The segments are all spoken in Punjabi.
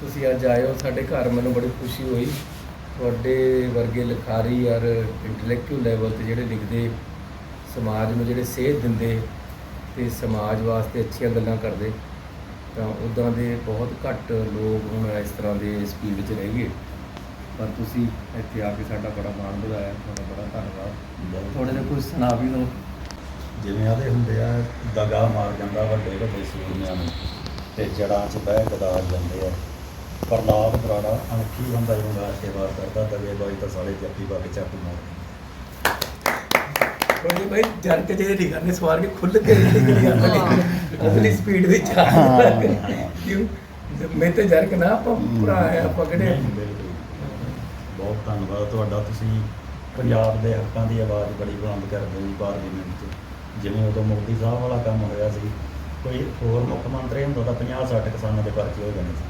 ਤੁਸੀਂ ਅੱਜ ਆਏ ਹੋ ਸਾਡੇ ਘਰ ਮੈਨੂੰ ਬੜੀ ਖੁਸ਼ੀ ਹੋਈ। ਤੁਹਾਡੇ ਵਰਗੇ ਲਿਖਾਰੀ ਔਰ ਇੰਟੈਲੈਕਚੁਅਲ ਲੈਵਲ ਤੇ ਜਿਹੜੇ ਲਿਖਦੇ ਸਮਾਜ ਨੂੰ ਜਿਹੜੇ ਸੇਧ ਦਿੰਦੇ ਤੇ ਸਮਾਜ ਵਾਸਤੇ ਅੱਛੀਆਂ ਗੱਲਾਂ ਕਰਦੇ ਤਾਂ ਉਦਾਂ ਦੇ ਬਹੁਤ ਘੱਟ ਲੋਕ ਹੁਣ ਇਸ ਤਰ੍ਹਾਂ ਦੇ ਸਪੀਡ ਵਿੱਚ ਰਹਿ ਗਏ। ਪਰ ਤੁਸੀਂ ਇੱਥੇ ਆ ਕੇ ਸਾਡਾ ਬੜਾ ਮਾਣ ਵਧਾਇਆ ਤੁਹਾਡਾ ਬੜਾ ਧੰਨਵਾਦ। ਥੋੜੇ ਜਿਹਾ ਕੁਝ ਸੁਣਾ ਵੀ ਦਿਓ। ਜਿਵੇਂ ਆਦੇ ਹੁੰਦੇ ਆ ਦਗਾ ਮਾਰ ਜਾਂਦਾ ਵੱਡੇ ਵੱਡੇ ਸੂਰਮਿਆਂ ਨੂੰ ਤੇ ਜੜਾਂ 'ਚ ਬਹਿ ਗਦਾਰ ਜਾਂਦੇ ਆ। ਪ੍ਰਲਾਪ ਬਰਾੜਾ ਅਣਖੀ ਬੰਦਾ ਜੰਗਾ ਸੇਵਾ ਕਰਦਾ ਦਗੇ ਬਾਈ ਤਾਂ ਸਾਲੇ ਜੱਫੀ ਪਾ ਕੇ ਚਾਕੂ ਮਾਰਦੇ ਕੋਈ ਭਾਈ ਜਰ ਕੇ ਜੇ ਨਹੀਂ ਕਰਨੇ ਸਵਾਰ ਕੇ ਖੁੱਲ ਕੇ ਨਿਕਲ ਸਪੀਡ ਵਿੱਚ ਆ। ਕਿਉਂ? ਮੈਂ ਤੇ ਜਰ ਕੇ ਨਾ ਆਪਾਂ ਭਰਾ ਆ ਆਪਾਂ ਕਿਹੜੇ ਨਹੀਂ, ਬਿਲਕੁਲ। ਬਹੁਤ ਧੰਨਵਾਦ ਤੁਹਾਡਾ ਤੁਸੀਂ ਪੰਜਾਬ ਦੇ ਹੱਕਾਂ ਦੀ ਆਵਾਜ਼ ਬੜੀ ਬੁਲੰਦ ਕਰਦੇ ਹੋ ਪਾਰਲੀਮੈਂਟ 'ਚ। ਜਿਵੇਂ ਉਦੋਂ ਮੋਦੀ ਸਾਹਿਬ ਵਾਲਾ ਕੰਮ ਹੋਇਆ ਸੀ ਕੋਈ ਹੋਰ ਮੁੱਖ ਮੰਤਰੀ ਹੁੰਦਾ ਤਾਂ 50 60 ਕਿਸਾਨਾਂ ਦੇ ਪਰਚੇ ਹੋ ਜਾਣੇ ਸੀ।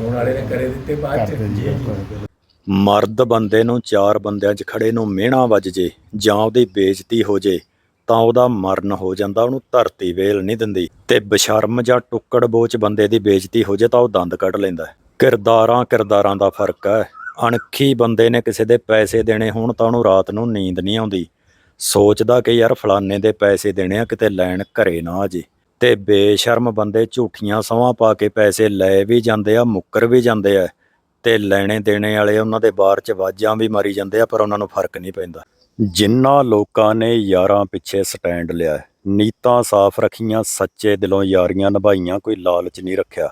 ਹੋਣ ਵਾਲੇ ਨੇ ਕਰੇ ਦਿੱਤੇ ਬਾਅਦ ਚ। ਜੀ ਜੀ ਬਿਲਕੁਲ। ਮਰਦ ਬੰਦੇ ਨੂੰ ਚਾਰ ਬੰਦਿਆਂ 'ਚ ਖੜੇ ਨੂੰ ਮਿਹਣਾ ਵੱਜ ਜੇ ਜਾਂ ਉਹਦੀ ਬੇਇੱਜ਼ਤੀ ਹੋ ਜੇ ਤਾਂ ਉਹਦਾ ਮਰਨ ਹੋ ਜਾਂਦਾ ਉਹਨੂੰ ਧਰਤੀ ਵੇਲ ਨਹੀਂ ਦਿੰਦੀ। ਤੇ ਬਸ਼ਰਮ ਜਾਂ ਟੁੱਕੜ ਬੋਚ ਬੰਦੇ ਦੀ ਬੇਇੱਜ਼ਤੀ ਹੋ ਜੇ ਤਾਂ ਉਹ ਦੰਦ ਕੱਢ ਲੈਂਦਾ। ਕਿਰਦਾਰਾਂ ਕਿਰਦਾਰਾਂ ਦਾ ਫ਼ਰਕ ਹੈ। ਅਣਖੀ ਬੰਦੇ ਨੇ ਕਿਸੇ ਦੇ ਪੈਸੇ ਦੇਣੇ ਹੋਣ ਤਾਂ ਉਹਨੂੰ ਰਾਤ ਨੂੰ ਨੀਂਦ ਨਹੀਂ ਆਉਂਦੀ। ਸੋਚਦਾ ਕਿ ਯਾਰ ਫਲਾਣੇ ਦੇ ਪੈਸੇ ਦੇਣੇ ਆ ਕਿਤੇ ਲੈਣ ਘਰੇ ਨਾ ਆ ਜੇ। ਤੇ ਬੇਸ਼ਰਮ ਬੰਦੇ ਝੂਠੀਆਂ ਸੌਹਾਂ ਪਾ ਕੇ ਪੈਸੇ ਲੈ ਵੀ ਜਾਂਦੇ ਆ, ਮੁੱਕਰ ਵੀ ਜਾਂਦੇ ਆ ਤੇ ਲੈਣੇ ਦੇਣੇ ਵਾਲੇ ਉਹਨਾਂ ਦੇ ਬਾਹਰ ਚ ਵਾਜਾਂ ਵੀ ਮਾਰੀ ਜਾਂਦੇ ਆ, ਪਰ ਉਹਨਾਂ ਨੂੰ ਫ਼ਰਕ ਨਹੀਂ ਪੈਂਦਾ। ਜਿਨ੍ਹਾਂ ਲੋਕਾਂ ਨੇ ਯਾਰਾਂ ਪਿੱਛੇ ਸਟੈਂਡ ਲਿਆ, ਨੀਤਾਂ ਸਾਫ਼ ਰੱਖੀਆਂ, ਸੱਚੇ ਦਿਲੋਂ ਯਾਰੀਆਂ ਨਿਭਾਈਆਂ, ਕੋਈ ਲਾਲਚ ਨਹੀਂ ਰੱਖਿਆ।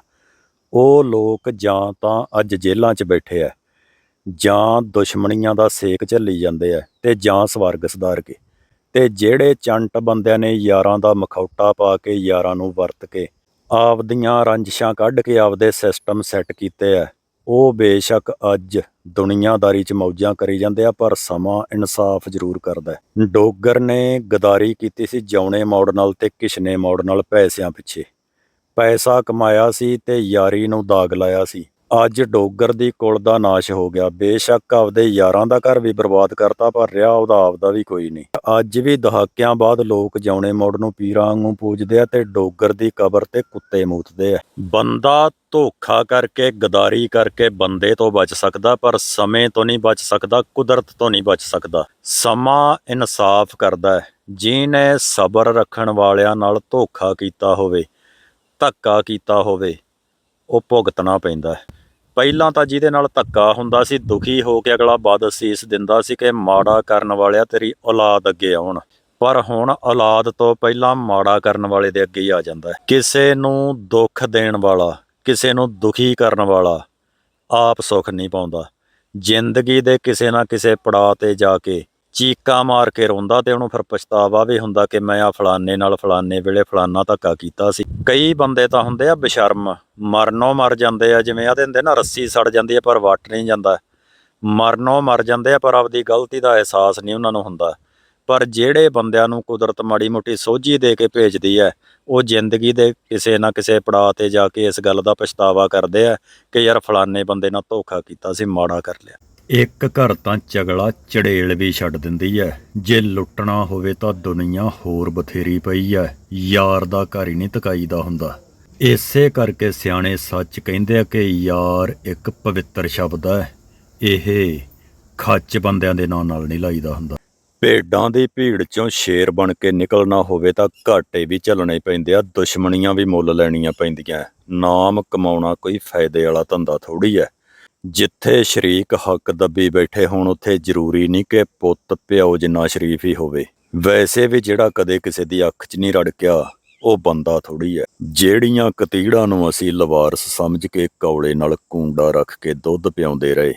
ਉਹ ਲੋਕ ਜਾਂ ਤਾਂ ਅੱਜ ਜੇਲ੍ਹਾਂ 'ਚ ਬੈਠੇ ਆ, ਜਾਂ ਦੁਸ਼ਮਣੀਆਂ ਦਾ ਸੇਕ ਝੱਲੀ ਜਾਂਦੇ ਆ ਤੇ ਜਾਂ ਸਵਰਗ ਸੁਧਾਰ ਕੇ। ਤੇ ਜਿਹੜੇ ਚੰਟ ਬੰਦਿਆਂ ਨੇ ਯਾਰਾਂ ਦਾ ਮਖੌਟਾ ਪਾ ਕੇ ਯਾਰਾਂ ਨੂੰ ਵਰਤ ਕੇ ਆਪਦੀਆਂ ਰੰਜਿਸ਼ਾਂ ਕੱਢ ਕੇ ਆਪਦੇ ਸਿਸਟਮ ਸੈੱਟ ਕੀਤੇ ਆ, ਉਹ ਬੇਸ਼ੱਕ ਅੱਜ ਦੁਨੀਆਦਾਰੀ 'ਚ ਮੌਜਾਂ ਕਰੀ ਜਾਂਦੇ ਆ, ਪਰ ਸਮਾਂ ਇਨਸਾਫ ਜ਼ਰੂਰ ਕਰਦਾ ਡੋਗਰ ਨੇ ਗਦਾਰੀ ਕੀਤੀ ਸੀ ਜੌਣੇ ਮੋੜ ਨਾਲ ਤੇ ਕਿਸ਼ਨੇ ਮੋੜ ਨਾਲ ਪੈਸਿਆਂ ਪਿੱਛੇ। ਪੈਸਾ ਕਮਾਇਆ ਸੀ ਤੇ ਯਾਰੀ ਨੂੰ ਦਾਗ ਲਾਇਆ ਸੀ। ਅੱਜ ਡੋਗਰ ਦੀ ਕੁਲ ਦਾ ਨਾਸ਼ ਹੋ ਗਿਆ। ਬੇਸ਼ੱਕ ਆਪਦੇ ਯਾਰਾਂ ਦਾ ਘਰ ਵੀ ਬਰਬਾਦ ਕਰਤਾ, ਪਰ ਰਿਹਾ ਉਹਦਾ ਆਪਦਾ ਵੀ ਕੋਈ ਨਹੀਂ। ਅੱਜ ਵੀ ਦਹਾਕਿਆਂ ਬਾਅਦ ਲੋਕ ਜਿਉਣੇ ਮੋੜ ਨੂੰ ਪੀਰਾਂ ਵਾਂਗੂ ਪੂਜਦੇ ਆ ਤੇ ਡੋਗਰ ਦੀ ਕਬਰ ਤੇ ਕੁੱਤੇ ਮੂਤਦੇ ਆ। ਬੰਦਾ ਧੋਖਾ ਕਰਕੇ, ਗਦਾਰੀ ਕਰਕੇ ਬੰਦੇ ਤੋਂ ਬਚ ਸਕਦਾ, ਪਰ ਸਮੇਂ ਤੋਂ ਨਹੀਂ ਬਚ ਸਕਦਾ, ਕੁਦਰਤ ਤੋਂ ਨਹੀਂ ਬਚ ਸਕਦਾ। ਸਮਾਂ ਇਨਸਾਫ ਕਰਦਾ ਹੈ। ਜਿਹਨੇ ਸਬਰ ਰੱਖਣ ਵਾਲਿਆਂ ਨਾਲ ਧੋਖਾ ਕੀਤਾ ਹੋਵੇ, ਧੱਕਾ ਕੀਤਾ ਹੋਵੇ, ਉਹ ਭੁਗਤਣਾ ਪੈਂਦਾ ਹੈ। ਪਹਿਲਾਂ ਤਾਂ ਜਿਹਦੇ ਨਾਲ ਧੱਕਾ ਹੁੰਦਾ ਸੀ, ਦੁਖੀ ਹੋ ਕੇ ਅਗਲਾ ਬਦਅਸੀਸ ਦਿੰਦਾ ਸੀ ਕਿ ਮਾੜਾ ਕਰਨ ਵਾਲਿਆ ਤੇਰੀ ਔਲਾਦ ਅੱਗੇ ਆਉਣ। ਪਰ ਹੁਣ ਔਲਾਦ ਤੋਂ ਪਹਿਲਾਂ ਮਾੜਾ ਕਰਨ ਵਾਲੇ ਦੇ ਅੱਗੇ ਹੀ ਆ ਜਾਂਦਾ ਹੈ। ਕਿਸੇ ਨੂੰ ਦੁੱਖ ਦੇਣ ਵਾਲਾ, ਕਿਸੇ ਨੂੰ ਦੁਖੀ ਕਰਨ ਵਾਲਾ ਆਪ ਸੁੱਖ ਨਹੀਂ ਪਾਉਂਦਾ। ਜ਼ਿੰਦਗੀ ਦੇ ਕਿਸੇ ਨਾ ਕਿਸੇ ਪੜਾਅ ਤੇ ਜਾ ਕੇ ਚੀਕਾਂ ਮਾਰ ਕੇ ਰੋਂਦਾ ਤੇ ਉਹਨੂੰ ਫਿਰ ਪਛਤਾਵਾ ਵੀ ਹੁੰਦਾ ਕਿ ਮੈਂ ਆ ਫਲਾਨੇ ਨਾਲ ਫਲਾਨੇ ਵੇਲੇ ਫਲਾਨਾ ਧੱਕਾ ਕੀਤਾ ਸੀ। ਕਈ ਬੰਦੇ ਤਾਂ ਹੁੰਦੇ ਆ ਬੇਸ਼ਰਮ, ਮਰਨੋਂ ਮਰ ਜਾਂਦੇ ਆ, ਜਿਵੇਂ ਆਦੇ ਹੁੰਦੇ ਨਾ ਰੱਸੀ ਸੜ ਜਾਂਦੀ ਹੈ ਪਰ ਵੱਟ ਨਹੀਂ ਜਾਂਦਾ। ਮਰਨੋਂ ਮਰ ਜਾਂਦੇ ਆ ਪਰ ਆਪਦੀ ਗਲਤੀ ਦਾ ਅਹਿਸਾਸ ਨਹੀਂ ਉਹਨਾਂ ਨੂੰ ਹੁੰਦਾ। ਪਰ ਜਿਹੜੇ ਬੰਦਿਆਂ ਨੂੰ ਕੁਦਰਤ ਮਾੜੀ ਮੋਟੀ ਸੋਝੀ ਦੇ ਕੇ ਭੇਜਦੀ ਹੈ ਉਹ ਜ਼ਿੰਦਗੀ ਦੇ ਕਿਸੇ ਨਾ ਕਿਸੇ ਪੜਾਅ ਤੇ ਜਾ ਕੇ ਇਸ ਗੱਲ ਦਾ ਪਛਤਾਵਾ ਕਰਦੇ ਆ ਕਿ ਯਾਰ ਫਲਾਨੇ ਬੰਦੇ ਨਾਲ ਧੋਖਾ ਕੀਤਾ ਸੀ, ਮਾੜਾ ਕਰ ਲਿਆ। ਇੱਕ ਘਰ ਤਾਂ ਚਗਲਾ ਚੜੇਲ ਵੀ ਛੱਡ ਦਿੰਦੀ ਐ। ਜੇ ਲੁੱਟਣਾ ਹੋਵੇ ਤਾਂ ਦੁਨੀਆ ਹੋਰ ਬਥੇਰੀ ਪਈ ਐ। ਯਾਰ ਦਾ ਘਰ ਹੀ ਨਹੀਂ ਤਕਾਈਦਾ ਹੁੰਦਾ। ਇਸੇ ਕਰਕੇ ਸਿਆਣੇ ਸੱਚ ਕਹਿੰਦੇ ਆ ਕਿ ਯਾਰ ਇੱਕ ਪਵਿੱਤਰ ਸ਼ਬਦ ਐ। ਇਹ ਖੱਚ ਬੰਦਿਆਂ ਦੇ ਨਾਂ ਨਾਲ ਨਹੀਂ ਲਾਈਦਾ ਹੁੰਦਾ। ਭੇਡਾਂ ਦੀ ਭੀੜ ਚੋਂ ਸ਼ੇਰ ਬਣ ਕੇ ਨਿਕਲਣਾ ਹੋਵੇ ਤਾਂ ਘਾਟੇ ਵੀ ਝੱਲਣੇ ਪੈਂਦੇ ਆ। ਦੁਸ਼ਮਣੀਆਂ ਵੀ ਮੁੱਲ ਲੈਣੀਆਂ ਪੈਂਦੀਆਂ। ਨਾਮ ਕਮਾਉਣਾ ਕੋਈ ਫਾਇਦੇ ਵਾਲਾ ਧੰਦਾ ਥੋੜੀ ਐ। ਜਿੱਥੇ ਸ਼ਰੀਕ ਹੱਕ ਦੱਬੀ ਬੈਠੇ ਹੋਣ, ਉੱਥੇ ਜ਼ਰੂਰੀ ਨਹੀਂ ਕਿ ਪੁੱਤ, ਪਿਓ ਜਿੰਨਾ ਸ਼ਰੀਫ ਹੀ ਹੋਵੇ। ਵੈਸੇ ਵੀ ਜਿਹੜਾ ਕਦੇ ਕਿਸੇ ਦੀ ਅੱਖ 'ਚ ਨਹੀਂ ਰੜਕਿਆ, ਉਹ ਬੰਦਾ ਥੋੜੀ ਹੈ। ਜਿਹੜੀਆਂ ਕਤੀੜਾਂ ਨੂੰ ਅਸੀਂ ਲਵਾਰਸ ਸਮਝ ਕੇ ਕੌਲੇ ਨਾਲ ਕੂੰਡਾ ਰੱਖ ਕੇ ਦੁੱਧ ਪਿਆਉਂਦੇ ਰਹੇ,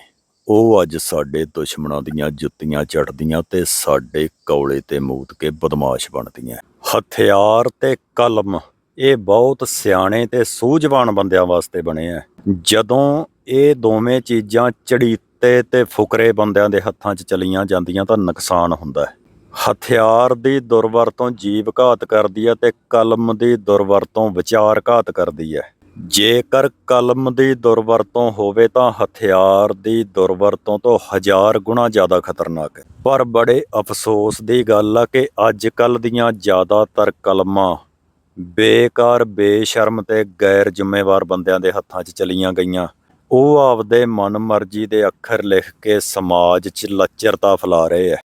ਉਹ ਅੱਜ ਸਾਡੇ ਦੁਸ਼ਮਣਾਂ ਦੀਆਂ ਜੁੱਤੀਆਂ ਚੜਦੀਆਂ ਤੇ ਸਾਡੇ ਕੌਲੇ ਤੇ ਮੂਤ ਕੇ ਬਦਮਾਸ਼ ਬਣਦੀਆਂ। ਹਥਿਆਰ ਤੇ ਕਲਮ ਇਹ ਬਹੁਤ ਸਿਆਣੇ ਤੇ ਸੂਝਵਾਨ ਬੰਦਿਆਂ ਵਾਸਤੇ ਬਣੇ ਆ। ਜਦੋਂ ਇਹ ਦੋਵੇਂ ਚੀਜ਼ਾਂ ਚੜੀਤੇ ਤੇ ਫੁਕਰੇ ਬੰਦਿਆਂ ਦੇ ਹੱਥਾਂ 'ਚ ਚਲੀਆਂ ਜਾਂਦੀਆਂ ਤਾਂ ਨੁਕਸਾਨ ਹੁੰਦਾ ਹੈ। ਹਥਿਆਰ ਦੀ ਦੁਰਵਰਤੋਂ ਜੀਵ ਘਾਤ ਕਰਦੀ ਹੈ ਤੇ ਕਲਮ ਦੀ ਦੁਰਵਰਤੋਂ ਵਿਚਾਰ ਘਾਤ ਕਰਦੀ ਹੈ। ਜੇਕਰ ਕਲਮ ਦੀ ਦੁਰਵਰਤੋਂ ਹੋਵੇ ਤਾਂ ਹਥਿਆਰ ਦੀ ਦੁਰਵਰਤੋਂ ਤੋਂ ਹਜ਼ਾਰ ਗੁਣਾ ਜ਼ਿਆਦਾ ਖਤਰਨਾਕ ਹੈ। ਪਰ ਬੜੇ ਅਫਸੋਸ ਦੀ ਗੱਲ ਆ ਕਿ ਅੱਜ ਕੱਲ ਦੀਆਂ ਜ਼ਿਆਦਾਤਰ ਕਲਮਾਂ ਬੇਕਾਰ, ਬੇਸ਼ਰਮ ਤੇ ਗੈਰ ਜ਼ਿੰਮੇਵਾਰ ਬੰਦਿਆਂ ਦੇ ਹੱਥਾਂ 'ਚ ਚਲੀਆਂ ਗਈਆਂ। ਉਹ ਆਪਦੇ ਮਨਮਰਜ਼ੀ ਦੇ ਅੱਖਰ ਲਿਖ ਕੇ ਸਮਾਜ 'ਚ ਲੱਚਰਤਾ ਫੈਲਾ ਰਹੇ ਐ।